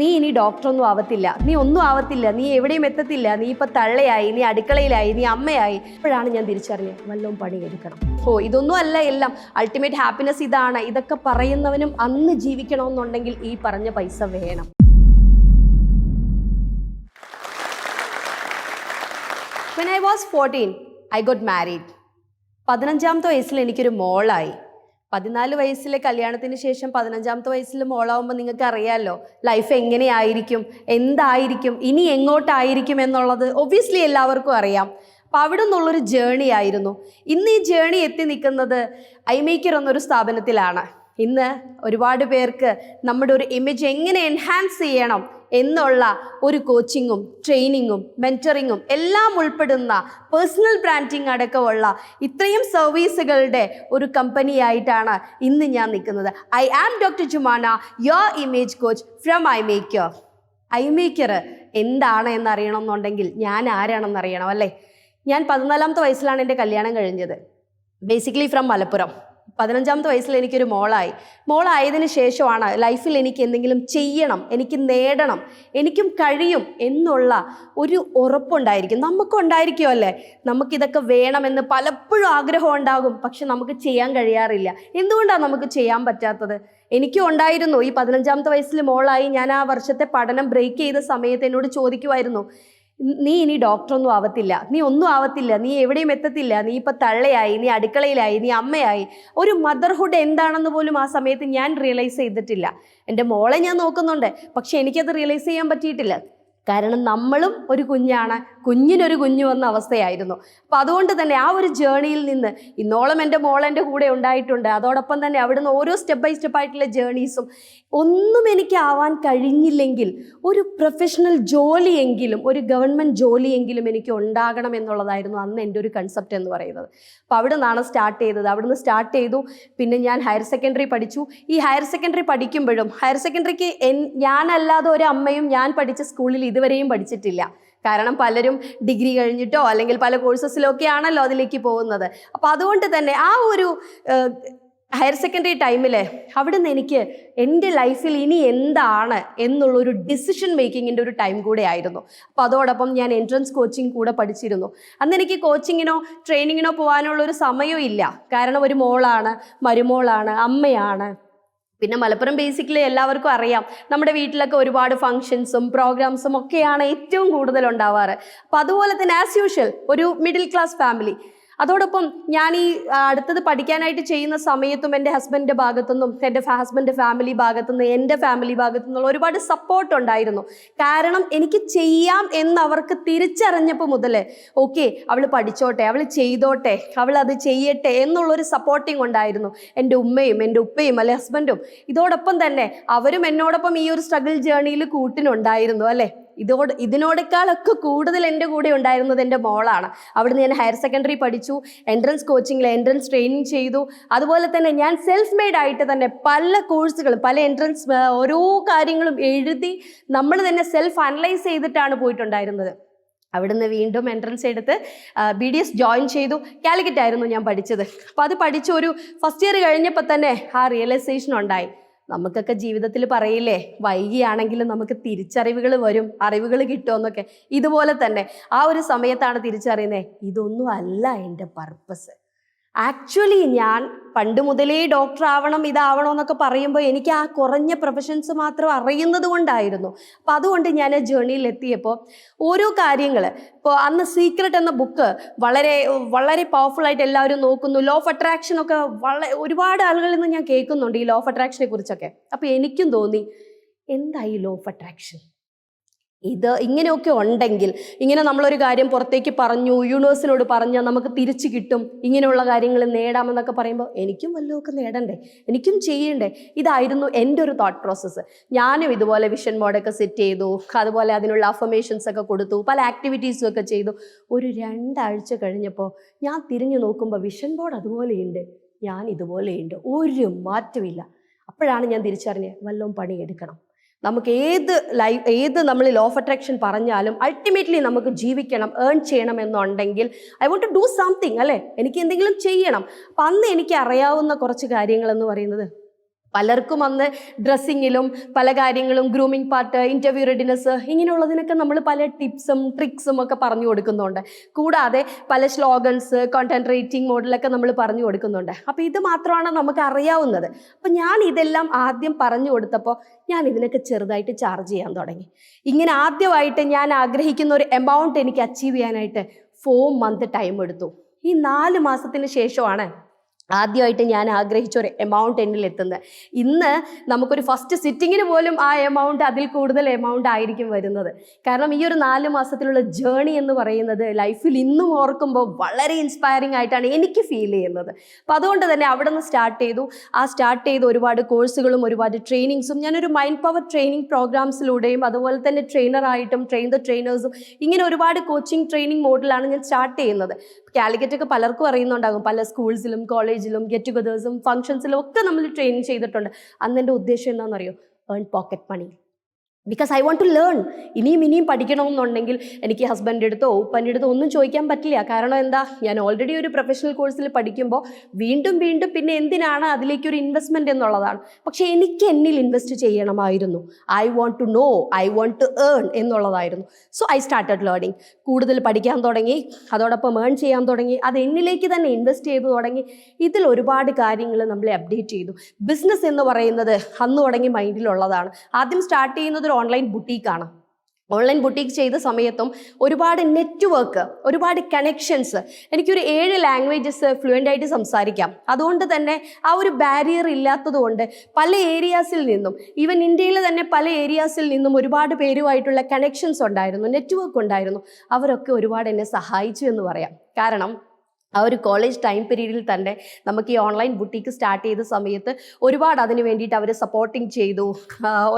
നീ ഇനി ഡോക്ടറൊന്നും ആവത്തില്ല. നീ ഒന്നും ആവത്തില്ല. നീ എവിടെയും എത്തത്തില്ല. നീ ഇപ്പൊ തള്ളയായി നീ അടുക്കളയിലായി നീ അമ്മയായി. ഇപ്പോഴാണ് ഞാൻ തിരിച്ചറിഞ്ഞത്. വല്ലതും പണിയെടുക്കണം ഓ ഇതൊന്നും അല്ല എല്ലാം. അൾട്ടിമേറ്റ് ഹാപ്പിനെസ് ഇതാണ്. ഇതൊക്കെ പറയുന്നവനും അന്ന് ജീവിക്കണമെന്നുണ്ടെങ്കിൽ ഈ പറഞ്ഞ പൈസ വേണം. When I was fourteen I got married പതിനഞ്ചാമത്തെ വയസ്സിൽ എനിക്കൊരു മോളായി. പതിനാല് വയസ്സിലെ കല്യാണത്തിന് ശേഷം പതിനഞ്ചാമത്തെ വയസ്സിൽ മോളാവുമ്പോൾ നിങ്ങൾക്ക് അറിയാമല്ലോ ലൈഫ് എങ്ങനെയായിരിക്കും എന്തായിരിക്കും ഇനി എങ്ങോട്ടായിരിക്കും എന്നുള്ളത് ഒബ്വിയസ്ലി എല്ലാവർക്കും അറിയാം. അപ്പോൾ അവിടെ നിന്നുള്ളൊരു ജേണി ആയിരുന്നു. ഇന്ന് ഈ ജേണി എത്തി നിൽക്കുന്നത് ഐമേക്കർ എന്നൊരു സ്ഥാപനത്തിലാണ്. ഇന്ന് ഒരുപാട് പേർക്ക് നമ്മുടെ ഒരു ഇമേജ് എങ്ങനെ എൻഹാൻസ് ചെയ്യണം എന്നുള്ള ഒരു കോച്ചിങ്ങും ട്രെയിനിങ്ങും മെന്ററിങ്ങും എല്ലാം ഉൾപ്പെടുന്ന പേഴ്സണൽ ബ്രാൻഡിങ് അടക്കമുള്ള ഇത്രയും സർവീസുകളുടെ ഒരു കമ്പനിയായിട്ടാണ് ഇന്ന് ഞാൻ നിൽക്കുന്നത്. I am doctor Jumana your image coach from I maker I maker എന്താണ് എന്നറിയണം എന്നുണ്ടെങ്കിൽ ഞാൻ ആരാണെന്ന് അറിയണം അല്ലേ? ഞാൻ പതിനാലാമത്തെ വയസ്സിലാണ് എന്റെ കല്യാണം കഴിഞ്ഞത്. Basically from Malappuram. പതിനഞ്ചാമത്തെ വയസ്സിൽ എനിക്കൊരു മോളായി. മോളായതിന് ശേഷമാണ് ലൈഫിൽ എനിക്ക് എന്തെങ്കിലും ചെയ്യണം എനിക്ക് നേടണം എനിക്കും കഴിയും എന്നുള്ള ഒരു ഉറപ്പുണ്ടായിരിക്കും. നമുക്ക് ഉണ്ടായിരിക്കും അല്ലേ? നമുക്കിതൊക്കെ വേണമെന്ന് പലപ്പോഴും ആഗ്രഹം ഉണ്ടാകും പക്ഷെ നമുക്ക് ചെയ്യാൻ കഴിയാറില്ല. എന്തുകൊണ്ടാണ് നമുക്ക് ചെയ്യാൻ പറ്റാത്തത്? എനിക്കും ഉണ്ടായിരുന്നു. ഈ പതിനഞ്ചാമത്തെ വയസ്സിൽ മോളായി. ഞാൻ ആ വർഷത്തെ പഠനം ബ്രേക്ക് ചെയ്ത സമയത്ത് എന്നോട് ചോദിക്കുമായിരുന്നു നീ ഇനി ഡോക്ടറൊന്നും ആവത്തില്ല. നീ ഒന്നും ആവത്തില്ല. നീ എവിടെയും എത്തത്തില്ല. നീ ഇപ്പം തള്ളയായി നീ അടുക്കളയിലായി നീ അമ്മയായി. ഒരു മദർഹുഡ് എന്താണെന്ന് പോലും ആ സമയത്ത് ഞാൻ റിയലൈസ് ചെയ്തിട്ടില്ല. എന്റെ മോളെ ഞാൻ നോക്കുന്നുണ്ട്. പക്ഷെ എനിക്കത് റിയലൈസ് ചെയ്യാൻ പറ്റിയിട്ടില്ല. കാരണം നമ്മളും ഒരു കുഞ്ഞാണ്. കുഞ്ഞിനൊരു കുഞ്ഞു വന്ന അവസ്ഥയായിരുന്നു. അപ്പോൾ അതുകൊണ്ട് തന്നെ ആ ഒരു ജേണിയിൽ നിന്ന് ഇന്നോളം എന്റെ മോൾ എന്റെ കൂടെ ഉണ്ടായിട്ടുണ്ട്. അതോടൊപ്പം തന്നെ അവിടുന്ന് ഓരോ സ്റ്റെപ്പ് ബൈ സ്റ്റെപ്പ് ആയിട്ടുള്ള ജേണീസും. ഒന്നും എനിക്ക് ആവാൻ കഴിഞ്ഞില്ലെങ്കിൽ ഒരു പ്രൊഫഷണൽ ജോലിയെങ്കിലും ഒരു ഗവൺമെന്റ് ജോലിയെങ്കിലും എനിക്ക് ഉണ്ടാകണം എന്നുള്ളതായിരുന്നു അന്ന് എന്റെ ഒരു കൺസെപ്റ്റ് എന്ന് പറയുന്നത്. അപ്പോൾ അവിടെ നിന്നാണ് സ്റ്റാർട്ട് ചെയ്തത്. അവിടുന്ന് സ്റ്റാർട്ട് ചെയ്തു. പിന്നെ ഞാൻ ഹയർ സെക്കൻഡറി പഠിച്ചു. ഈ ഹയർ സെക്കൻഡറി പഠിക്കുമ്പോഴും ഹയർ സെക്കൻഡറിക്ക് ഞാനല്ലാതെ ഒരു അമ്മയും ഞാൻ പഠിച്ച സ്കൂളിൽ ഇതുവരെയും പഠിച്ചിട്ടില്ല. കാരണം പലരും ഡിഗ്രി കഴിഞ്ഞിട്ടോ അല്ലെങ്കിൽ പല കോഴ്സസിലൊക്കെ ആണല്ലോ അതിലേക്ക് പോകുന്നത്. അപ്പോൾ അതുകൊണ്ട് തന്നെ ആ ഒരു ഹയർ സെക്കൻഡറി ടൈമിൽ അവിടെ നിന്ന് എനിക്ക് എന്റെ ലൈഫിൽ ഇനി എന്താണ് എന്നുള്ളൊരു ഡിസിഷൻ മേക്കിങ്ങിന്റെ ഒരു ടൈം കൂടെ ആയിരുന്നു. അപ്പോൾ അതോടൊപ്പം ഞാൻ എൻട്രൻസ് കോച്ചിങ് കൂടെ പഠിച്ചിരുന്നു. അന്ന് എനിക്ക് കോച്ചിങ്ങിനോ ട്രെയിനിങ്ങിനോ പോകാനുള്ള ഒരു സമയവും ഇല്ല. കാരണം ഒരു മോളാണ് മരുമോളാണ് അമ്മയാണ്. പിന്നെ മലപ്പുറം ബേസിക്കലി എല്ലാവർക്കും അറിയാം. നമ്മുടെ വീട്ടിലൊക്കെ ഒരുപാട് ഫങ്ഷൻസും പ്രോഗ്രാംസും ഒക്കെയാണ് ഏറ്റവും കൂടുതൽ ഉണ്ടാവാറ്. അപ്പോൾ അതുപോലെ തന്നെ ആസ് യൂഷ്വൽ ഒരു മിഡിൽ ക്ലാസ് ഫാമിലി അതോടൊപ്പം ഞാൻ ഈ അടുത്തത് പഠിക്കാനായിട്ട് ചെയ്യുന്ന സമയത്തും എന്റെ ഹസ്ബൻഡിന്റെ ഭാഗത്തുനിന്നും എന്റെ ഹസ്ബൻഡ് ഫാമിലി ഭാഗത്തുനിന്ന് എന്റെ ഫാമിലി ഭാഗത്തു നിന്നുള്ള ഒരുപാട് സപ്പോർട്ട് ഉണ്ടായിരുന്നു. കാരണം എനിക്ക് ചെയ്യാം എന്ന് അവർക്ക് തിരിച്ചറിഞ്ഞപ്പോൾ മുതൽ ഓക്കെ അവൾ പഠിച്ചോട്ടെ അവൾ ചെയ്തോട്ടെ അവൾ അത് ചെയ്യട്ടെ എന്നുള്ളൊരു സപ്പോർട്ടിങ് ഉണ്ടായിരുന്നു. എന്റെ ഉമ്മയും എന്റെ ഉപ്പയും അല്ലെ ഹസ്ബൻഡും ഇതോടൊപ്പം തന്നെ അവരും എന്നോടൊപ്പം ഈ ഒരു സ്ട്രഗിൾ ജേണിയിൽ കൂട്ടിനുണ്ടായിരുന്നു അല്ലേ? ഇതോട് ഇതിനോടേക്കാളൊക്കെ കൂടുതൽ എന്റെ കൂടെ ഉണ്ടായിരുന്നത് എന്റെ മോളാണ്. അവിടുന്ന് ഞാൻ ഹയർ സെക്കൻഡറി പഠിച്ചു എൻട്രൻസ് കോച്ചിങ്ങിൽ എൻട്രൻസ് ട്രെയിനിങ് ചെയ്തു. അതുപോലെ തന്നെ ഞാൻ സെൽഫ് മെയ്ഡ് ആയിട്ട് തന്നെ പല കോഴ്സുകളും പല എൻട്രൻസ് ഓരോ കാര്യങ്ങളും എഴുതി നമ്മൾ തന്നെ സെൽഫ് അനലൈസ് ചെയ്തിട്ടാണ് പോയിട്ടുണ്ടായിരുന്നത്. അവിടുന്ന് വീണ്ടും എൻട്രൻസ് എടുത്ത് ബി ഡി എസ് ജോയിൻ ചെയ്തു. കാലിക്കറ്റ് ആയിരുന്നു ഞാൻ പഠിച്ചത്. അപ്പോൾ അത് പഠിച്ച ഒരു ഫസ്റ്റ് ഇയർ കഴിഞ്ഞപ്പോൾ തന്നെ ആ റിയലൈസേഷൻ ഉണ്ടായി. നമുക്കൊക്കെ ജീവിതത്തിൽ പറയില്ലേ വൈകിയാണെങ്കിലും നമുക്ക് തിരിച്ചറിവുകൾ വരും അറിവുകൾ കിട്ടുമെന്നൊക്കെ. ഇതുപോലെ തന്നെ ആ ഒരു സമയത്താണ് തിരിച്ചറിയുന്നത് ഇതൊന്നും അല്ല എന്റെ പർപ്പസ് ആക്ച്വലി ഞാൻ പണ്ട് മുതലേ ഡോക്ടർ ആവണം ഇതാവണം എന്നൊക്കെ പറയുമ്പോൾ എനിക്ക് ആ കുറഞ്ഞ പ്രൊഫഷൻസ് മാത്രം അറിയുന്നത് കൊണ്ടായിരുന്നു. അപ്പം അതുകൊണ്ട് ഞാൻ ജേണിയിൽ എത്തിയപ്പോൾ ഓരോ കാര്യങ്ങൾ ഇപ്പോൾ അന്ന് സീക്രട്ട് എന്ന ബുക്ക് വളരെ വളരെ പവർഫുൾ ആയിട്ട് എല്ലാവരും നോക്കുന്നു. ലോ ഓഫ് അട്രാക്ഷൻ ഒക്കെ വളരെ ഒരുപാട് ആളുകളിൽ നിന്ന് ഞാൻ കേൾക്കുന്നുണ്ട് ഈ ലോ ഓഫ് അട്രാക്ഷനെ കുറിച്ചൊക്കെ. അപ്പോൾ എനിക്കും തോന്നി എന്തായി ലോ ഓഫ് അട്രാക്ഷൻ ഇത് ഇങ്ങനെയൊക്കെ ഉണ്ടെങ്കിൽ ഇങ്ങനെ നമ്മളൊരു കാര്യം പുറത്തേക്ക് പറഞ്ഞു യൂണിവേഴ്സിനോട് പറഞ്ഞാൽ നമുക്ക് തിരിച്ചു കിട്ടും ഇങ്ങനെയുള്ള കാര്യങ്ങൾ നേടാമെന്നൊക്കെ പറയുമ്പോൾ എനിക്കും വല്ലതൊക്കെ നേടണ്ടേ? എനിക്കും ചെയ്യണ്ടേ? ഇതായിരുന്നു എന്റെ ഒരു തോട്ട് പ്രോസസ്സ് ഞാനും ഇതുപോലെ വിഷൻ ബോർഡൊക്കെ സെറ്റ് ചെയ്തു അതുപോലെ അതിനുള്ള അഫർമേഷൻസ് ഒക്കെ കൊടുത്തു പല ആക്ടിവിറ്റീസും ഒക്കെ ചെയ്തു. ഒരു രണ്ടാഴ്ച കഴിഞ്ഞപ്പോൾ ഞാൻ തിരിഞ്ഞു നോക്കുമ്പോൾ വിഷൻ ബോർഡ് അതുപോലെയുണ്ട് ഞാൻ ഇതുപോലെയുണ്ട് ഒരു മാറ്റമില്ല അപ്പോഴാണ് ഞാൻ തിരിച്ചറിഞ്ഞത് വല്ലതും പണിയെടുക്കണം. നമുക്ക് ഏത് ലൈഫ് ഏത് നമ്മൾ ലോ ഓഫ് അട്രാക്ഷൻ പറഞ്ഞാലും അൾട്ടിമേറ്റ്ലി നമുക്ക് ജീവിക്കണം ഏൺ ചെയ്യണം എന്നുണ്ടെങ്കിൽ I want to do something അല്ലേ? എനിക്ക് എന്തെങ്കിലും ചെയ്യണം. അപ്പം അന്ന് എനിക്ക് അറിയാവുന്ന കുറച്ച് കാര്യങ്ങൾ എന്ന് പറയുന്നത് പലർക്കും അന്ന് ഡ്രസ്സിങ്ങിലും പല കാര്യങ്ങളും ഗ്രൂമിങ് പാർട്ട് ഇന്റർവ്യൂ റെഡിനെസ് ഇങ്ങനെയുള്ളതിനൊക്കെ നമ്മൾ പല ടിപ്സും ട്രിക്സും ഒക്കെ പറഞ്ഞു കൊടുക്കുന്നുണ്ട്. കൂടാതെ പല സ്ലോഗൻസ് കോണ്ടന്റ് റേറ്റിംഗ് മോഡലൊക്കെ നമ്മൾ പറഞ്ഞു കൊടുക്കുന്നുണ്ട്. അപ്പോൾ ഇത് മാത്രമാണ് നമുക്ക് അറിയാവുന്നത്. അപ്പോൾ ഞാൻ ഇതെല്ലാം ആദ്യം പറഞ്ഞു കൊടുത്തപ്പോൾ ഞാൻ ഇതിനൊക്കെ ചെറുതായിട്ട് ചാർജ് ചെയ്യാൻ തുടങ്ങി. ഇങ്ങനെ ആദ്യമായിട്ട് ഞാൻ ആഗ്രഹിക്കുന്ന ഒരു എമൗണ്ട് എനിക്ക് അച്ചീവ് ചെയ്യാനായിട്ട് ഫോർ മന്ത് ടൈം എടുത്തു. ഈ നാല് മാസത്തിന് ശേഷമാണ് ആദ്യമായിട്ട് ഞാൻ ആഗ്രഹിച്ച ഒരു എമൗണ്ട് എന്നിൽ എത്തുന്നത്. ഇന്ന് നമുക്കൊരു ഫസ്റ്റ് സിറ്റിങ്ങിന് പോലും ആ എമൗണ്ട് അതിൽ കൂടുതൽ എമൗണ്ട് ആയിരിക്കും വരുന്നത്. കാരണം ഈ ഒരു നാല് മാസത്തിലുള്ള ജേണി എന്ന് പറയുന്നത് ലൈഫിൽ ഇന്നും ഓർക്കുമ്പോൾ വളരെ ഇൻസ്പയറിംഗ് ആയിട്ടാണ് എനിക്ക് ഫീൽ ചെയ്യുന്നത്. അപ്പം അതുകൊണ്ട് തന്നെ അവിടെ നിന്ന് സ്റ്റാർട്ട് ചെയ്തു. ആ സ്റ്റാർട്ട് ചെയ്ത് ഒരുപാട് കോഴ്സുകളും ഒരുപാട് ട്രെയിനിങ്സും ഞാനൊരു മൈൻഡ് പവർ ട്രെയിനിങ് പ്രോഗ്രാംസിലൂടെയും അതുപോലെ തന്നെ ട്രെയിനറായിട്ടും ട്രെയിൻ ദ ട്രെയിനേഴ്സും ഇങ്ങനെ ഒരുപാട് കോച്ചിങ് ട്രെയിനിങ് മോഡലാണ് ഞാൻ സ്റ്റാർട്ട് ചെയ്യുന്നത്. കാലിക്കറ്റ് ഒക്കെ പലർക്കും അറിയുന്നുണ്ടാകും. പല സ്കൂൾസിലും കോളേജിലും ഗെറ്റ് ടുഗദേഴ്സും ഫംഗ്ഷൻസിലും ഒക്കെ നമ്മൾ ട്രെയിനിങ് ചെയ്തിട്ടുണ്ട്. അന്ന് എന്റെ ഉദ്ദേശം എന്താണെന്നറിയോ? Earn pocket money because I want to learn ഇനിയും ഇനിയും പഠിക്കണമെന്നുണ്ടെങ്കിൽ എനിക്ക് ഹസ്ബൻഡിന്റെ അടുത്തോ ഉപ്പന്റെ അടുത്തോ ഒന്നും ചോദിക്കാൻ പറ്റില്ല. കാരണം എന്താ? ഞാൻ ഓൾറെഡി ഒരു പ്രൊഫഷണൽ കോഴ്സിൽ പഠിക്കുമ്പോൾ വീണ്ടും വീണ്ടും പിന്നെ എന്തിനാണ് അതിലേക്ക് ഒരു ഇൻവെസ്റ്റ്മെന്റ് എന്നുള്ളതാണ്. പക്ഷേ എനിക്ക് എന്നിൽ ഇൻവെസ്റ്റ് ചെയ്യണമായിരുന്നു. I want to know I want to earn എന്നുള്ളതായിരുന്നു. സോ ഐ സ്റ്റാർട്ടഡ് ലേണിംഗ് കൂടുതൽ പഠിക്കാൻ തുടങ്ങി അതോടൊപ്പം ഏൺ ചെയ്യാൻ തുടങ്ങി അത് എന്നിലേക്ക് തന്നെ ഇൻവെസ്റ്റ് ചെയ്തു തുടങ്ങി. ഇതിൽ ഒരുപാട് കാര്യങ്ങൾ നമ്മളെ അപ്ഡേറ്റ് ചെയ്തു. ബിസിനസ് എന്ന് പറയുന്നത് അന്ന് തുടങ്ങി മൈൻഡിലുള്ളതാണ് ആദ്യം സ്റ്റാർട്ട് ചെയ്യുന്നത് ഓൺലൈൻ ബുട്ടീക്കാണ് ഓൺലൈൻ ബുട്ടീക്ക് ചെയ്ത സമയത്തും ഒരുപാട് നെറ്റ്വർക്ക് ഒരുപാട് കണക്ഷൻസ് എനിക്കൊരു ഏഴ് ലാംഗ്വേജസ് ഫ്ലുവന്റ് ആയിട്ട് സംസാരിക്കാം. അതുകൊണ്ട് തന്നെ ആ ഒരു ബാരിയർ ഇല്ലാത്തതുകൊണ്ട് പല ഏരിയാസിൽ നിന്നും ഈവൻ ഇന്ത്യയിൽ തന്നെ പല ഏരിയാസിൽ നിന്നും ഒരുപാട് പേരുമായിട്ടുള്ള കണക്ഷൻസ് ഉണ്ടായിരുന്നു നെറ്റ്വർക്ക് ഉണ്ടായിരുന്നു. അവരൊക്കെ ഒരുപാട് എന്നെ സഹായിച്ചു എന്ന് പറയാം. കാരണം ആ ഒരു കോളേജ് ടൈം പീരീഡിൽ തന്നെ നമുക്ക് ഈ ഓൺലൈൻ ബുട്ടീക്ക് സ്റ്റാർട്ട് ചെയ്ത സമയത്ത് ഒരുപാട് അതിന് വേണ്ടിയിട്ട് അവർ സപ്പോർട്ടിങ് ചെയ്തു.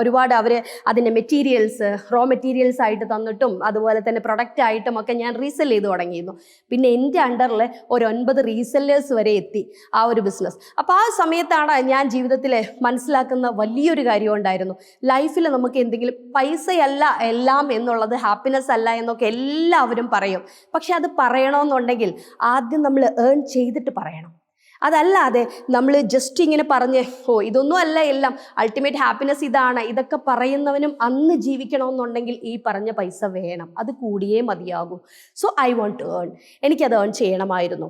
ഒരുപാട് അവർ അതിന്റെ മെറ്റീരിയൽസ് റോ മെറ്റീരിയൽസ് ആയിട്ട് തന്നിട്ടും അതുപോലെ തന്നെ പ്രൊഡക്റ്റ് ആയിട്ടും ഒക്കെ ഞാൻ റീസെൽ ചെയ്ത് തുടങ്ങിയിരുന്നു. പിന്നെ എന്റെ അണ്ടറിൽ ഒരു ഒൻപത് റീസെല്ലേഴ്സ് വരെ എത്തി ആ ഒരു ബിസിനസ് അപ്പോൾ ആ സമയത്താണ് ഞാൻ ജീവിതത്തിൽ മനസ്സിലാക്കുന്ന വലിയൊരു കാര്യം ഉണ്ടായിരുന്നു. ലൈഫിൽ നമുക്ക് എന്തെങ്കിലും പൈസയല്ല എല്ലാം എന്നുള്ളത് ഹാപ്പിനെസ് അല്ല എന്നൊക്കെ എല്ലാവരും പറയും. പക്ഷെ അത് പറയണമെന്നുണ്ടെങ്കിൽ ആദ്യം നമ്മൾ ഏൺ ചെയ്തിട്ട് പറയണം. അതല്ലാതെ നമ്മൾ ജസ്റ്റ് ഇങ്ങനെ പറഞ്ഞ് ഓ ഇതൊന്നും അല്ല എല്ലാം. അൾട്ടിമേറ്റ് ഹാപ്പിനെസ് ഇതാണ്. ഇതൊക്കെ പറയുന്നവനും അന്ന് ജീവിക്കണമെന്നുണ്ടെങ്കിൽ ഈ പറഞ്ഞ പൈസ വേണം. അത് കൂടിയേ മതിയാകൂ. So I want to earn എനിക്കത് ഏൺ ചെയ്യണമായിരുന്നു.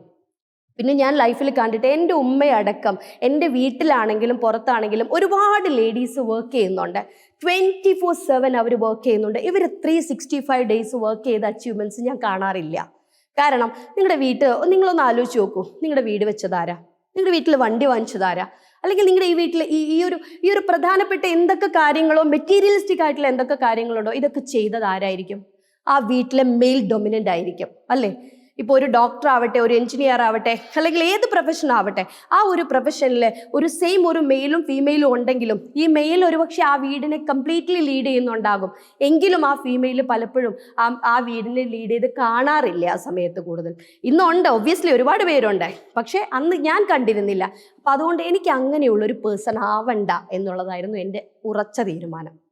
പിന്നെ ഞാൻ ലൈഫിൽ കണ്ടിട്ട് എന്റെ ഉമ്മയടക്കം എന്റെ വീട്ടിലാണെങ്കിലും പുറത്താണെങ്കിലും ഒരുപാട് ലേഡീസ് വർക്ക് ചെയ്യുന്നുണ്ട്. ട്വന്റി ഫോർ സെവൻ അവർ വർക്ക് ചെയ്യുന്നുണ്ട്. ഇവർ three sixty five days work ചെയ്ത അച്ചീവ്മെന്റ്സ് ഞാൻ കാണാറില്ല. കാരണം നിങ്ങളുടെ വീട്ട് നിങ്ങളൊന്ന് ആലോചിച്ച് നോക്കൂ. നിങ്ങളുടെ വീട് വെച്ചതാരാ? നിങ്ങളുടെ വീട്ടിൽ വണ്ടി വാങ്ങിച്ചതാരാ? അല്ലെങ്കിൽ നിങ്ങളുടെ ഈ വീട്ടിൽ ഈ ഈ ഒരു ഈ ഒരു പ്രധാനപ്പെട്ട എന്തൊക്കെ കാര്യങ്ങളോ മെറ്റീരിയലിസ്റ്റിക് ആയിട്ടുള്ള എന്തൊക്കെ കാര്യങ്ങളുണ്ടോ? ഇതൊക്കെ ചെയ്തത് ആരായിരിക്കും? ആ വീട്ടിലെ മെയിൽ ഡൊമിനന്റ് ആയിരിക്കും. അല്ലേ? ഇപ്പോൾ ഒരു ഡോക്ടർ ആവട്ടെ ഒരു എഞ്ചിനീയർ ആവട്ടെ അല്ലെങ്കിൽ ഏത് പ്രൊഫഷൻ ആവട്ടെ ആ ഒരു പ്രൊഫഷനിൽ ഒരു സെയിം ഒരു മെയിലും ഫീമെയിലും ഉണ്ടെങ്കിലും ഈ മെയിൽ ഒരുപക്ഷെ ആ വീടിനെ കംപ്ലീറ്റ്ലി ലീഡ് ചെയ്യുന്നുണ്ടാകും. എങ്കിലും ആ ഫീമെയിൽ പലപ്പോഴും ആ ആ വീടിനെ ലീഡ് ചെയ്ത് കാണാറില്ല ആ സമയത്ത് കൂടുതൽ. ഇന്നുണ്ട് ഒബ്വിയസ്ലി ഒരുപാട് പേരുണ്ട് പക്ഷേ അന്ന് ഞാൻ കണ്ടിരുന്നില്ല. അപ്പം അതുകൊണ്ട് എനിക്ക് അങ്ങനെയുള്ളൊരു പേഴ്സൺ ആവണ്ട എന്നുള്ളതായിരുന്നു എന്റെ ഉറച്ച തീരുമാനം.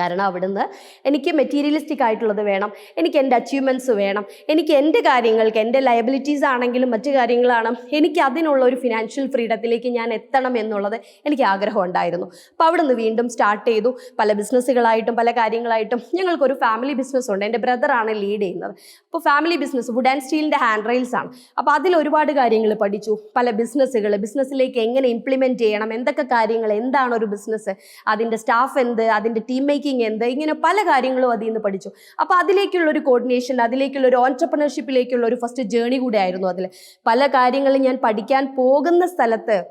കാരണം അവിടുന്ന് എനിക്ക് മെറ്റീരിയലിസ്റ്റിക് ആയിട്ടുള്ളത് വേണം എനിക്ക് എന്റെ അച്ചീവ്മെന്റ്സ് വേണം എനിക്ക് എന്റെ കാര്യങ്ങൾക്ക് എന്റെ ലയബിലിറ്റീസ് ആണെങ്കിലും മറ്റു കാര്യങ്ങളാണ് എനിക്ക് അതിനുള്ള ഒരു ഫിനാൻഷ്യൽ ഫ്രീഡത്തിലേക്ക് ഞാൻ എത്തണം എന്നുള്ളത് എനിക്ക് ആഗ്രഹം ഉണ്ടായിരുന്നു. അപ്പോൾ അവിടുന്ന് വീണ്ടും സ്റ്റാർട്ട് ചെയ്തു. പല ബിസിനസ്സുകളായിട്ടും പല കാര്യങ്ങളായിട്ടും ഞങ്ങൾക്കൊരു ഫാമിലി ബിസിനസ് ഉണ്ട്. എന്റെ ബ്രദറാണ് ലീഡ് ചെയ്യുന്നത്. അപ്പോൾ ഫാമിലി ബിസിനസ് വുഡ് ആൻഡ് സ്റ്റീലിന്റെ ഹാൻഡ് റെയിൽസ് ആണ്. അപ്പോൾ അതിൽ ഒരുപാട് കാര്യങ്ങൾ പഠിച്ചു. പല ബിസിനസ്സുകൾ ബിസിനസ്സിലേക്ക് എങ്ങനെ ഇംപ്ലിമെന്റ് ചെയ്യണം എന്തൊക്കെ കാര്യങ്ങൾ എന്താണ് ഒരു ബിസിനസ് അതിന്റെ സ്റ്റാഫ് എന്ത് അതിന്റെ ടീം മേക്കിംഗ് എന്ത്? ഇങ്ങനെ പല കാര്യങ്ങളും അതിൽ നിന്ന് പഠിച്ചു. അപ്പോൾ അതിലേക്കുള്ള ഒരു കോർഡിനേഷൻ അതിലേക്കുള്ള ഒരു ഓൺടർപ്രണർഷിപ്പിലേക്കുള്ള ഒരു ഫസ്റ്റ് ജേണി കൂടെ ആയിരുന്നു അതിൽ. പല കാര്യങ്ങളും ഞാൻ പഠിക്കാൻ പോകുന്ന സ്ഥലത്ത്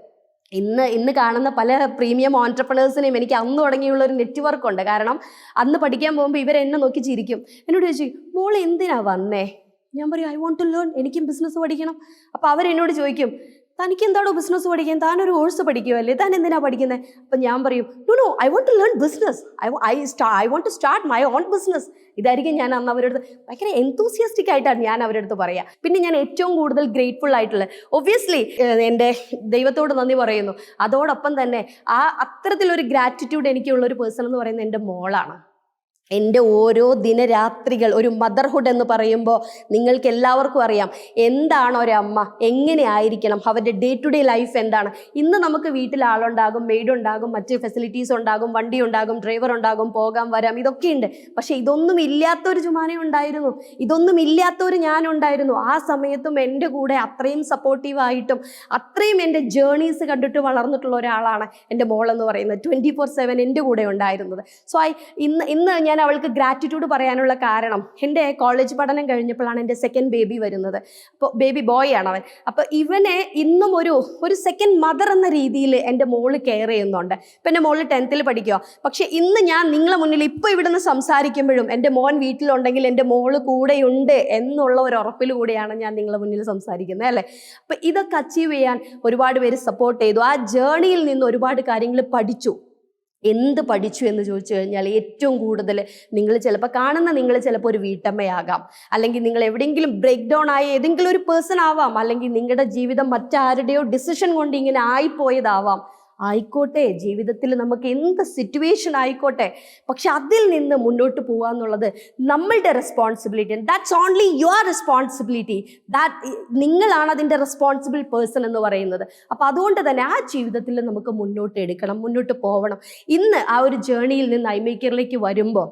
ഇന്ന് ഇന്ന് കാണുന്ന പല പ്രീമിയം ഓൺടർപ്രണേഴ്സിനെയും എനിക്ക് അന്ന് തുടങ്ങിയുള്ള ഒരു നെറ്റ്വർക്ക് ഉണ്ട്. കാരണം അന്ന് പഠിക്കാൻ പോകുമ്പോൾ ഇവരെന്നെ നോക്കി ചിരിക്കും. എന്നോട് ചോദിച്ചു മോൾ എന്തിനാ വന്നേ? ഞാൻ പറയും ഐ വോണ്ട് ടു ലേൺ എനിക്കും ബിസിനസ് പഠിക്കണം. അപ്പോൾ അവരെന്നോട് ചോദിക്കും തനിക്ക് എന്താണോ ബിസിനസ് പഠിക്കാൻ? താനൊരു കോഴ്സ് പഠിക്കുമല്ലേ താൻ എന്തിനാ പഠിക്കുന്നത് അപ്പം ഞാൻ പറയും no no I want to learn business I I sta I want to start my own business ഇതായിരിക്കും ഞാൻ അന്ന് അവരുടെ അടുത്ത് ഭയങ്കര എന്തൂസിയസ്റ്റിക് ആയിട്ടാണ് ഞാൻ അവരുടെ അടുത്ത് പറയുക പിന്നെ ഞാൻ ഏറ്റവും കൂടുതൽ ഗ്രേറ്റ്ഫുൾ ആയിട്ടുള്ള ഒബ്വിയസ്ലി എന്റെ ദൈവത്തോട് നന്ദി പറയുന്നു. അതോടൊപ്പം തന്നെ ആ അത്തരത്തിലൊരു ഗ്രാറ്റിറ്റ്യൂഡ് എനിക്കുള്ള ഒരു പേഴ്സൺ എന്ന് പറയുന്നത് എന്റെ മോളാണ്. എന്റെ ഓരോ ദിനരാത്രികൾ ഒരു മദർഹുഡ് എന്ന് പറയുമ്പോൾ നിങ്ങൾക്ക് എല്ലാവർക്കും അറിയാം. എന്താണ് ഒരമ്മ? എങ്ങനെ ആയിരിക്കണം? അവരുടെ ഡേ ടു ഡേ ലൈഫ് എന്താണ്? ഇന്ന് നമുക്ക് വീട്ടിൽ ആളുണ്ടാകും മെയ്ഡ് ഉണ്ടാകും മറ്റ് ഫെസിലിറ്റീസ് ഉണ്ടാകും വണ്ടി ഉണ്ടാകും ഡ്രൈവർ ഉണ്ടാകും പോകാം വരാം ഇതൊക്കെയുണ്ട് പക്ഷെ ഇതൊന്നും ഇല്ലാത്തൊരു ജുമാന ഉണ്ടായിരുന്നു. ഇതൊന്നും ഇല്ലാത്തൊരു ഞാനുണ്ടായിരുന്നു ആ സമയത്തും എന്റെ കൂടെ അത്രയും സപ്പോർട്ടീവായിട്ടും അത്രയും എന്റെ ജേണീസ് കണ്ടിട്ട് വളർന്നിട്ടുള്ള ഒരാളാണ് എന്റെ മോൾ എന്ന് പറയുന്നത്. ട്വന്റി ഫോർ സെവൻ എന്റെ കൂടെ ഉണ്ടായിരുന്നത്. സോ ഐ ഇന്ന് ഇന്ന് ഞാൻ അവൾക്ക് ഗ്രാറ്റിറ്റ്യൂഡ് പറയാനുള്ള കാരണം എന്റെ കോളേജ് പഠനം കഴിഞ്ഞപ്പോഴാണ് എന്റെ സെക്കൻഡ് ബേബി വരുന്നത്. അപ്പോൾ ബേബി ബോയ് ആണ് അവൻ. അപ്പോൾ ഇവനെ ഇന്നും ഒരു ഒരു സെക്കൻഡ് മദർ എന്ന രീതിയിൽ എന്റെ മോൾ കെയർ ചെയ്യുന്നുണ്ട്. ഇപ്പം എന്റെ മോൾ ടെൻത്തിൽ പഠിക്കുക പക്ഷേ ഇന്ന് ഞാൻ നിങ്ങളെ മുന്നിൽ ഇപ്പോൾ ഇവിടുന്ന് സംസാരിക്കുമ്പോഴും എന്റെ മോൻ വീട്ടിലുണ്ടെങ്കിൽ എന്റെ മോൾ കൂടെയുണ്ട് എന്നുള്ള ഒരു ഉറപ്പിൽ കൂടിയാണ് ഞാൻ നിങ്ങളെ മുന്നിൽ സംസാരിക്കുന്നത് അല്ലേ? അപ്പം ഇതൊക്കെ അച്ചീവ് ചെയ്യാൻ ഒരുപാട് പേര് സപ്പോർട്ട് ചെയ്തു. ആ ജേണിയിൽ നിന്ന് ഒരുപാട് കാര്യങ്ങൾ പഠിച്ചു. എന്ത് പഠിച്ചു എന്ന് ചോദിച്ചു കഴിഞ്ഞാൽ ഏറ്റവും കൂടുതൽ നിങ്ങൾ ചിലപ്പോൾ കാണുന്ന നിങ്ങൾ ചിലപ്പോൾ ഒരു വീട്ടമ്മയാകാം. അല്ലെങ്കിൽ നിങ്ങൾ എവിടെയെങ്കിലും ബ്രേക്ക് ഡൗൺ ആയ ഏതെങ്കിലും ഒരു പേഴ്സൺ ആവാം. അല്ലെങ്കിൽ നിങ്ങളുടെ ജീവിതം മറ്റാരുടെയോ ഡിസിഷൻ കൊണ്ട് ഇങ്ങനെ ആയിപ്പോയതാവാം. ആയിക്കോട്ടെ ജീവിതത്തിൽ നമുക്ക് എന്ത് സിറ്റുവേഷൻ ആയിക്കോട്ടെ പക്ഷെ അതിൽ നിന്ന് മുന്നോട്ട് പോകുക എന്നുള്ളത് നമ്മളുടെ responsibility that's only your responsibility that നിങ്ങളാണ് അതിന്റെ റെസ്പോൺസിബിൾ പേഴ്സൺ എന്ന് പറയുന്നത്. അപ്പോൾ അതുകൊണ്ട് തന്നെ ആ ജീവിതത്തിൽ നമുക്ക് മുന്നോട്ട് എടുക്കണം മുന്നോട്ട് പോകണം ഇന്ന് ആ ഒരു ജേണിയിൽ നിന്ന് ഐ മേക്കറിലേക്ക് വരുമ്പോൾ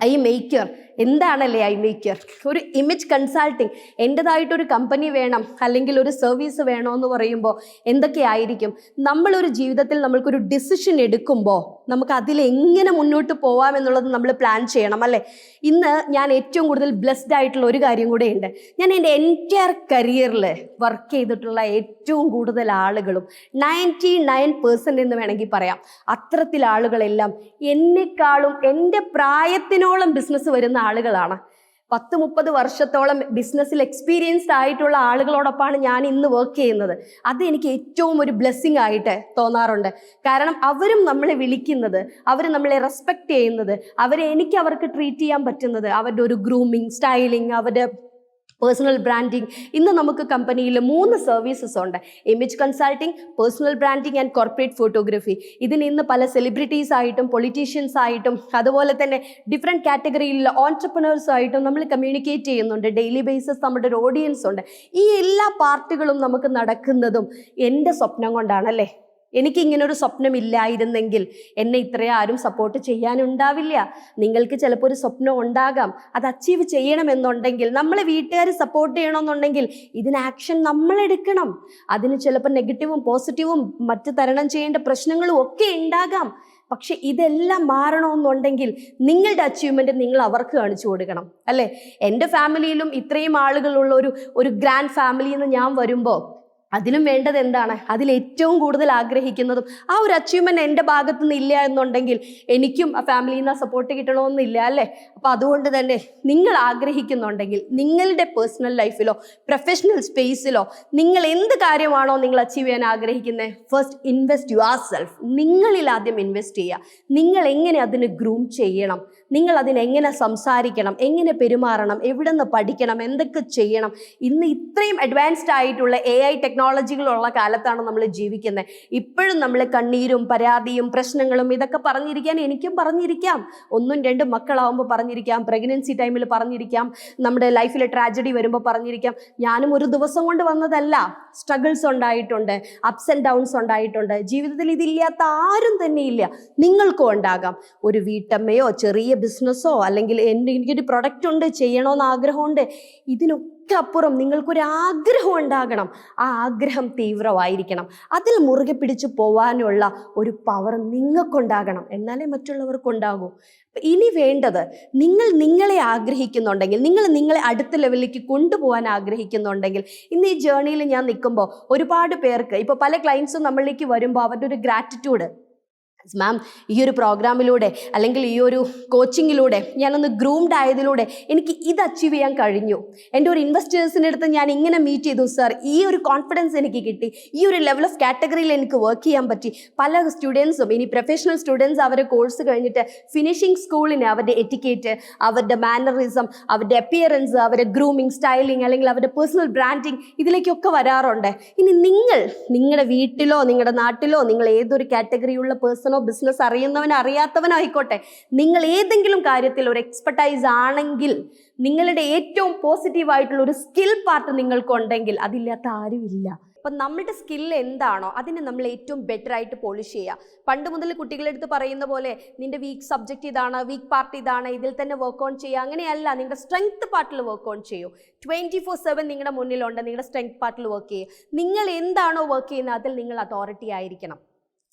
ഐ മേക്കർ എന്താണല്ലേ ഐ മേക്കർ ഒരു ഇമേജ് കൺസൾട്ടിങ് എന്റെതായിട്ടൊരു കമ്പനി വേണം അല്ലെങ്കിൽ ഒരു സർവീസ് വേണമെന്ന് പറയുമ്പോൾ എന്തൊക്കെയായിരിക്കും? നമ്മളൊരു ജീവിതത്തിൽ നമ്മൾക്കൊരു ഡിസിഷൻ എടുക്കുമ്പോൾ നമുക്ക് അതിൽ എങ്ങനെ മുന്നോട്ട് പോവാം എന്നുള്ളത് നമ്മൾ പ്ലാൻ ചെയ്യണം അല്ലേ? ഇന്ന് ഞാൻ ഏറ്റവും കൂടുതൽ ബ്ലെസ്ഡ് ആയിട്ടുള്ള ഒരു കാര്യം കൂടെ ഉണ്ട് ഞാൻ എന്റെ എന്റയർ കരിയറിൽ വർക്ക് ചെയ്തിട്ടുള്ള ഏറ്റവും കൂടുതൽ ആളുകളും നയന്റി നയൻ പേഴ്സന്റ് എന്ന് വേണമെങ്കിൽ പറയാം. അത്തരത്തിൽ ആളുകളെല്ലാം എന്നെക്കാളും എന്റെ പ്രായത്തിനോളം ബിസിനസ് വരുന്ന ആളുകളാണ്. പത്ത് മുപ്പത് വർഷത്തോളം ബിസിനസ്സിൽ എക്സ്പീരിയൻസ്ഡ് ആയിട്ടുള്ള ആളുകളോടൊപ്പമാണ് ഞാൻ ഇന്ന് വർക്ക് ചെയ്യുന്നത്. അത് എനിക്ക് ഏറ്റവും ഒരു ബ്ലെസ്സിങ് ആയിട്ട് തോന്നാറുണ്ട്. കാരണം അവരും നമ്മളെ വിളിക്കുന്നത് അവർ നമ്മളെ റെസ്പെക്റ്റ് ചെയ്യുന്നത് അവരെ എനിക്ക് അവർക്ക് ട്രീറ്റ് ചെയ്യാൻ പറ്റുന്നത് അവരുടെ ഒരു ഗ്രൂമിങ് സ്റ്റൈലിങ് അവരുടെ പേഴ്സണൽ ബ്രാൻഡിങ് ഇന്ന് നമുക്ക് കമ്പനിയിൽ മൂന്ന് സർവീസസ് ഉണ്ട്. Image consulting personal branding and corporate photography ഇതിന് ഇന്ന് പല സെലിബ്രിറ്റീസ് ആയിട്ടും പൊളിറ്റീഷ്യൻസ് ആയിട്ടും അതുപോലെ തന്നെ ഡിഫറെന്റ് കാറ്റഗറിയിലുള്ള ഓൺടർപ്രണേഴ്സ് ആയിട്ടും നമ്മൾ കമ്മ്യൂണിക്കേറ്റ് ചെയ്യുന്നുണ്ട്. ഡെയിലി ബേസിസ് നമ്മുടെ ഒരു ഓഡിയൻസ് ഉണ്ട്. ഈ എല്ലാ പാർട്ടികളും നമുക്ക് നടക്കുന്നതും എന്റെ സ്വപ്നം കൊണ്ടാണല്ലേ എനിക്ക് ഇങ്ങനൊരു സ്വപ്നം ഇല്ലായിരുന്നെങ്കിൽ എന്നെ ഇത്രയും ആരും സപ്പോർട്ട് ചെയ്യാനുണ്ടാവില്ല. നിങ്ങൾക്ക് ചിലപ്പോൾ ഒരു സ്വപ്നം ഉണ്ടാകാം. അത് അച്ചീവ് ചെയ്യണമെന്നുണ്ടെങ്കിൽ നമ്മളെ വീട്ടുകാർ സപ്പോർട്ട് ചെയ്യണമെന്നുണ്ടെങ്കിൽ ഇതിന് ആക്ഷൻ നമ്മൾ എടുക്കണം അതിന് ചിലപ്പോൾ നെഗറ്റീവും പോസിറ്റീവും മറ്റ് തരണം ചെയ്യേണ്ട പ്രശ്നങ്ങളും ഒക്കെ ഉണ്ടാകാം. പക്ഷെ ഇതെല്ലാം മാറണമെന്നുണ്ടെങ്കിൽ നിങ്ങളുടെ അച്ചീവ്മെന്റ് നിങ്ങൾ അവർക്ക് കാണിച്ചു കൊടുക്കണം. അല്ലേ? എന്റെ ഫാമിലിയിലും ഇത്രയും ആളുകളുള്ള ഒരു ഒരു ഗ്രാൻഡ് ഫാമിലിയിൽ നിന്ന് ഞാൻ വരുമ്പോൾ അതിനും വേണ്ടത് എന്താണ്? അതിൽ ഏറ്റവും കൂടുതൽ ആഗ്രഹിക്കുന്നതും ആ ഒരു അച്ചീവ്മെന്റ് എന്റെ ഭാഗത്തു നിന്നില്ല എന്നുണ്ടെങ്കിൽ എനിക്കും ആ ഫാമിലിയിൽ നിന്ന് സപ്പോർട്ട് കിട്ടണമെന്നില്ല അല്ലേ? അപ്പോൾ അതുകൊണ്ട് തന്നെ നിങ്ങൾ ആഗ്രഹിക്കുന്നുണ്ടെങ്കിൽ നിങ്ങളുടെ പേഴ്സണൽ ലൈഫിലോ പ്രൊഫഷണൽ സ്പേസിലോ നിങ്ങൾ എന്ത് കാര്യമാണോ നിങ്ങൾ അച്ചീവ് ചെയ്യാൻ ആഗ്രഹിക്കുന്നത് ഫസ്റ്റ് ഇൻവെസ്റ്റ് യുവർ സെൽഫ് നിങ്ങളിൽ ആദ്യം ഇൻവെസ്റ്റ് ചെയ്യുക. നിങ്ങൾ എങ്ങനെ അതിന് ഗ്രൂം ചെയ്യണം? നിങ്ങൾ അതിനെങ്ങനെ സംസാരിക്കണം? എങ്ങനെ പെരുമാറണം? എവിടെ നിന്ന് പഠിക്കണം? എന്തൊക്കെ ചെയ്യണം? ഇന്ന് ഇത്രയും അഡ്വാൻസ്ഡ് ആയിട്ടുള്ള എ ഐ ടെക്നോളജികളുള്ള കാലത്താണ് നമ്മൾ ജീവിക്കുന്നത് ഇപ്പോഴും നമ്മൾ കണ്ണീരും പരാതിയും പ്രശ്നങ്ങളും ഇതൊക്കെ പറഞ്ഞിരിക്കാൻ എനിക്കും പറഞ്ഞിരിക്കാം. ഒന്നും രണ്ടും മക്കളാവുമ്പോൾ പറഞ്ഞിരിക്കാം. പ്രഗ്നൻസി ടൈമിൽ പറഞ്ഞിരിക്കാം. നമ്മുടെ ലൈഫിൽ ട്രാജഡി വരുമ്പോൾ പറഞ്ഞിരിക്കാം. ഞാനും ഒരു ദിവസം കൊണ്ട് വന്നതല്ല. സ്ട്രഗിൾസ് ഉണ്ടായിട്ടുണ്ട്. അപ്സ് ആൻഡ് ഡൗൺസ് ഉണ്ടായിട്ടുണ്ട്. ജീവിതത്തിൽ ഇതില്ലാത്ത ആരും തന്നെ ഇല്ല. നിങ്ങൾക്കും ഉണ്ടാകാം. ഒരു വീട്ടമ്മയോ ചെറിയ ബിസിനസ്സോ അല്ലെങ്കിൽ എന്റെ എനിക്കൊരു പ്രൊഡക്റ്റ് ഉണ്ട് ചെയ്യണമെന്ന് ആഗ്രഹമുണ്ട്. ഇതിനൊക്കെ അപ്പുറം നിങ്ങൾക്കൊരു ആഗ്രഹം ഉണ്ടാകണം. ആ ആഗ്രഹം തീവ്രമായിരിക്കണം. അതിൽ മുറുകെ പിടിച്ചു പോവാനുള്ള ഒരു പവർ നിങ്ങൾക്കുണ്ടാകണം. എന്നാലേ മറ്റുള്ളവർക്കുണ്ടാകൂ ഇനി വേണ്ടത് നിങ്ങൾ നിങ്ങളെ ആഗ്രഹിക്കുന്നുണ്ടെങ്കിൽ നിങ്ങൾ നിങ്ങളെ അടുത്ത ലെവലിലേക്ക് കൊണ്ടുപോകാൻ ആഗ്രഹിക്കുന്നുണ്ടെങ്കിൽ ഇന്ന് ഈ ജേർണിയിൽ ഞാൻ നിൽക്കുമ്പോൾ ഒരുപാട് പേർക്ക് ഇപ്പോൾ പല ക്ലയൻസും നമ്മളിലേക്ക് വരുമ്പോൾ അവരുടെ ഒരു ഗ്രാറ്റിറ്റ്യൂഡ് മാം ഈ ഒരു പ്രോഗ്രാമിലൂടെ അല്ലെങ്കിൽ ഈ ഒരു കോച്ചിങ്ങിലൂടെ ഞാനൊന്ന് ഗ്രൂംഡ് ആയതിലൂടെ എനിക്ക് ഇത് അച്ചീവ് ചെയ്യാൻ കഴിഞ്ഞു. എന്റെ ഒരു ഇൻവെസ്റ്റേഴ്സിന്റെ അടുത്ത് ഞാൻ ഇങ്ങനെ മീറ്റ് ചെയ്തു സാർ ഈ ഒരു കോൺഫിഡൻസ് എനിക്ക് കിട്ടി. ഈ ഒരു ലെവൽ ഓഫ് കാറ്റഗറിയിൽ എനിക്ക് വർക്ക് ചെയ്യാൻ പറ്റി. പല സ്റ്റുഡൻസും ഇനി പ്രൊഫഷണൽ സ്റ്റുഡൻസ് അവരുടെ കോഴ്സ് കഴിഞ്ഞിട്ട് ഫിനിഷിംഗ് സ്കൂളിന് അവരുടെ എറ്റിക്കേറ്റ് അവരുടെ മാനറിസം അവരുടെ അപ്പിയറൻസ് അവരുടെ ഗ്രൂമിങ് സ്റ്റൈലിംഗ് അല്ലെങ്കിൽ അവരുടെ പേഴ്സണൽ ബ്രാൻഡിങ് ഇതിലേക്കൊക്കെ വരാറുണ്ട്. ഇനി നിങ്ങൾ നിങ്ങളുടെ വീട്ടിലോ നിങ്ങളുടെ നാട്ടിലോ നിങ്ങൾ ഏതൊരു കാറ്റഗറിയുള്ള പേഴ്സൺ പേഴ്സണോ ബിസിനസ് അറിയുന്നവനോ അറിയാത്തവനോ ആയിക്കോട്ടെ. നിങ്ങൾ ഏതെങ്കിലും കാര്യത്തിൽ ഒരു എക്സ്പെർട്ടൈസ് ആണെങ്കിൽ നിങ്ങളുടെ ഏറ്റവും പോസിറ്റീവ് ആയിട്ടുള്ള ഒരു സ്കിൽ പാർട്ട് നിങ്ങൾക്കുണ്ടെങ്കിൽ അതില്ലാത്ത ആരുമില്ല. അപ്പം നമ്മളുടെ സ്കിൽ എന്താണോ അതിനെ നമ്മൾ ഏറ്റവും ബെറ്റർ ആയിട്ട് പോളിഷ് ചെയ്യുക. പണ്ട് മുതൽ കുട്ടികളുടെ അടുത്ത് പറയുന്ന പോലെ നിന്റെ വീക്ക് സബ്ജക്റ്റ് ഇതാണ് വീക്ക് പാർട്ട് ഇതാണ് ഇതിൽ തന്നെ വർക്ക് ഓൺ ചെയ്യുക. അങ്ങനെയല്ല നിങ്ങളുടെ സ്ട്രെങ്ത് പാർട്ടിൽ വർക്ക് ഓൺ ചെയ്യൂ. ട്വന്റി ഫോർ സെവൻ നിങ്ങളുടെ മുന്നിലുണ്ട് നിങ്ങളുടെ സ്ട്രെങ്ത് പാർട്ടിൽ വർക്ക് ചെയ്യുക നിങ്ങൾ എന്താണോ വർക്ക് ചെയ്യുന്നത് അതിൽ നിങ്ങൾ അതോറിറ്റി ആയിരിക്കണം.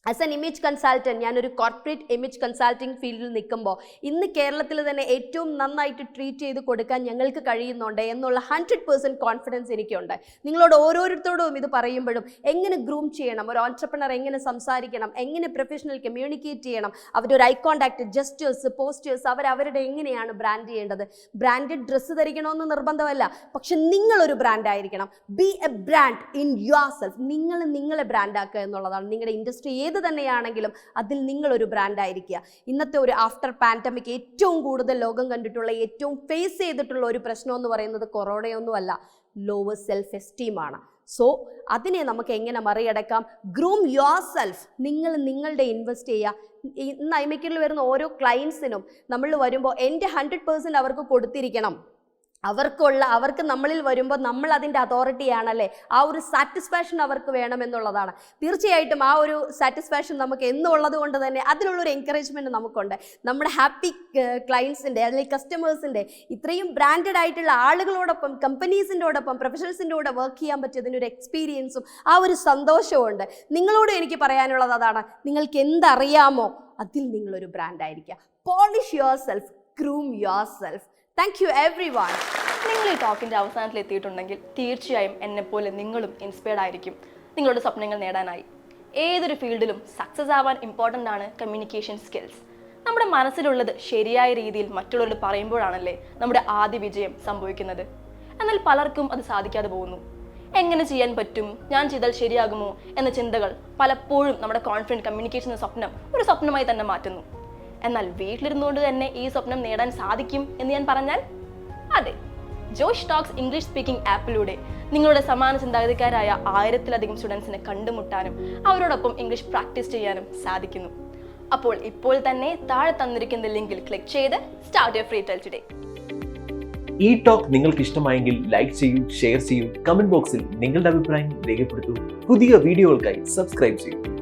ആസ് എൻ ഇമേജ് കൺസാൾട്ടന്റ് ഞാനൊരു കോർപ്പറേറ്റ് ഇമേജ് കൺസാൾട്ടിങ് ഫീൽഡിൽ നിൽക്കുമ്പോൾ ഇന്ന് കേരളത്തിൽ തന്നെ ഏറ്റവും നന്നായിട്ട് ട്രീറ്റ് ചെയ്ത് കൊടുക്കാൻ ഞങ്ങൾക്ക് കഴിയുന്നുണ്ട് എന്നുള്ള ഹൺഡ്രഡ് പേഴ്സന്റ് കോൺഫിഡൻസ് എനിക്കുണ്ട്. നിങ്ങളോട് ഓരോരുത്തരോടും ഇത് പറയുമ്പോഴും എങ്ങനെ ഗ്രൂം ചെയ്യണം ഒരു ഓൺട്രപ്രണർ എങ്ങനെ സംസാരിക്കണം എങ്ങനെ പ്രൊഫഷണൽ കമ്മ്യൂണിക്കേറ്റ് ചെയ്യണം അവരുടെ ഒരു ഐ കോൺടാക്ട് ജസ്റ്റേഴ്സ് പോസ്റ്റേഴ്സ് അവരവരുടെ എങ്ങനെയാണ് ബ്രാൻഡ് ചെയ്യേണ്ടത്? ബ്രാൻഡഡ് ഡ്രസ്സ് ധരിക്കണമെന്ന് നിർബന്ധമല്ല പക്ഷെ നിങ്ങളൊരു ബ്രാൻഡ് ആയിരിക്കണം. Be a brand in yourself നിങ്ങൾ നിങ്ങളെ ബ്രാൻഡാക്കുക എന്നുള്ളതാണ് നിങ്ങളുടെ ഇൻഡസ്ട്രി ഏത് തന്നെയാണെങ്കിലും അതിൽ നിങ്ങളൊരു ബ്രാൻഡായിരിക്കുക. ഇന്നത്തെ ഒരു ആഫ്റ്റർ പാൻഡമിക് ഏറ്റവും കൂടുതൽ ലോകം കണ്ടിട്ടുള്ള ഏറ്റവും ഫേസ് ചെയ്തിട്ടുള്ള ഒരു പ്രശ്നം എന്ന് പറയുന്നത് കൊറോണയൊന്നുമല്ല ലോവർ സെൽഫ് എസ്റ്റീമാണ് സോ അതിനെ നമുക്ക് എങ്ങനെ മറികടക്കാം? ഗ്രൂം യുവർ സെൽഫ് നിങ്ങൾ നിങ്ങളുടെ ഇൻവെസ്റ്റ് ചെയ്യുക. ഇന്ന് ഐമിക്കറിൽ വരുന്ന ഓരോ ക്ലയൻസിനും നമ്മൾ വരുമ്പോൾ എന്റെ ഹൺഡ്രഡ് പേഴ്സന്റ് അവർക്ക് കൊടുത്തിരിക്കണം. അവർക്കുള്ള അവർക്ക് നമ്മളിൽ വരുമ്പോൾ നമ്മൾ അതിന്റെ അതോറിറ്റി ആണല്ലേ ആ ഒരു സാറ്റിസ്ഫാക്ഷൻ അവർക്ക് വേണമെന്നുള്ളതാണ് തീർച്ചയായിട്ടും ആ ഒരു സാറ്റിസ്ഫാക്ഷൻ നമുക്ക് എന്നുള്ളത് കൊണ്ട് തന്നെ അതിനുള്ളൊരു എൻകറേജ്മെന്റ് നമുക്കുണ്ട്. നമ്മുടെ ഹാപ്പി ക്ലയൻസിന്റെ അല്ലെങ്കിൽ കസ്റ്റമേഴ്സിന്റെ ഇത്രയും ബ്രാൻഡഡ് ആയിട്ടുള്ള ആളുകളോടൊപ്പം കമ്പനീസിന്റെയോടൊപ്പം പ്രൊഫഷണൽസിന്റെ കൂടെ വർക്ക് ചെയ്യാൻ പറ്റിയതിന്റെ ഒരു എക്സ്പീരിയൻസും ആ ഒരു സന്തോഷവും ഉണ്ട് നിങ്ങളോട് എനിക്ക് പറയാനുള്ളത് അതാണ്. നിങ്ങൾക്ക് എന്തറിയാമോ? അതിൽ നിങ്ങളൊരു ബ്രാൻഡ് ആയിരിക്കുക. Polish yourself groom yourself thank you everyone നിങ്ങൾ ഈ ടോക്കിന്റെ അവസാനത്തിൽ എത്തിയിട്ടുണ്ടെങ്കിൽ തീർച്ചയായും എന്നെപ്പോലെ നിങ്ങളും ഇൻസ്പയർഡ് ആയിരിക്കും. നിങ്ങളുടെ സ്വപ്നങ്ങൾ നേടാനായി. ഏതൊരു ഫീൽഡിലും സക്സസ് ആവാൻ ഇമ്പോർട്ടന്റ് ആണ് കമ്മ്യൂണിക്കേഷൻ സ്കിൽസ് നമ്മുടെ മനസ്സിലുള്ളത് ശരിയായ രീതിയിൽ മറ്റുള്ളവരോട് പറയുമ്പോഴാണല്ലേ നമ്മുടെ ആദ്യ വിജയം സംഭവിക്കുന്നത്. എന്നാൽ പലർക്കും അത് സാധിക്കാതെ പോകുന്നു. എങ്ങനെ ചെയ്യാൻ പറ്റും? ഞാൻ ചെയ്താൽ ശരിയാകുമോ? എന്ന ചിന്തകൾ പലപ്പോഴും നമ്മുടെ കോൺഫിഡന്റ് കമ്മ്യൂണിക്കേഷൻ സ്വപ്നം ഒരു സ്വപ്നമായി തന്നെ മാറ്റുന്നു. എന്നാൽ വീട്ടിലിരുന്നുകൊണ്ട് തന്നെ ഈ സ്വപ്നം നേടാൻ സാധിക്കും എന്ന് ഞാൻ പറഞ്ഞാൽ അതെ. ജോഷ് ടോക്സ് ഇംഗ്ലീഷ് സ്പീക്കിംഗ് ആപ്പിലൂടെ നിങ്ങളുടെ സമാന ചിന്താഗതിക്കാരായ ആയിരത്തിലധികം സ്റ്റുഡൻസിനെ കണ്ടുമുട്ടാനും അവരോടൊപ്പം ഇംഗ്ലീഷ് പ്രാക്ടീസ് ചെയ്യാനും സാധിക്കുന്നു. അപ്പോൾ ഇപ്പോൾ തന്നെ താഴെ തന്നിരിക്കുന്ന ലിങ്കിൽ ക്ലിക്ക് ചെയ്ത് start your free tell today ഈ ടോക്ക് നിങ്ങൾക്ക് ഇഷ്ടമായെങ്കിൽ ലൈക്ക് ചെയ്യൂ ഷെയർ ചെയ്യൂ കമന്റ് ബോക്സിൽ നിങ്ങളുടെ അഭിപ്രായം രേഖപ്പെടുത്തൂ. പുതിയ വീഡിയോകൾക്കായി സബ്സ്ക്രൈബ് ചെയ്യൂ.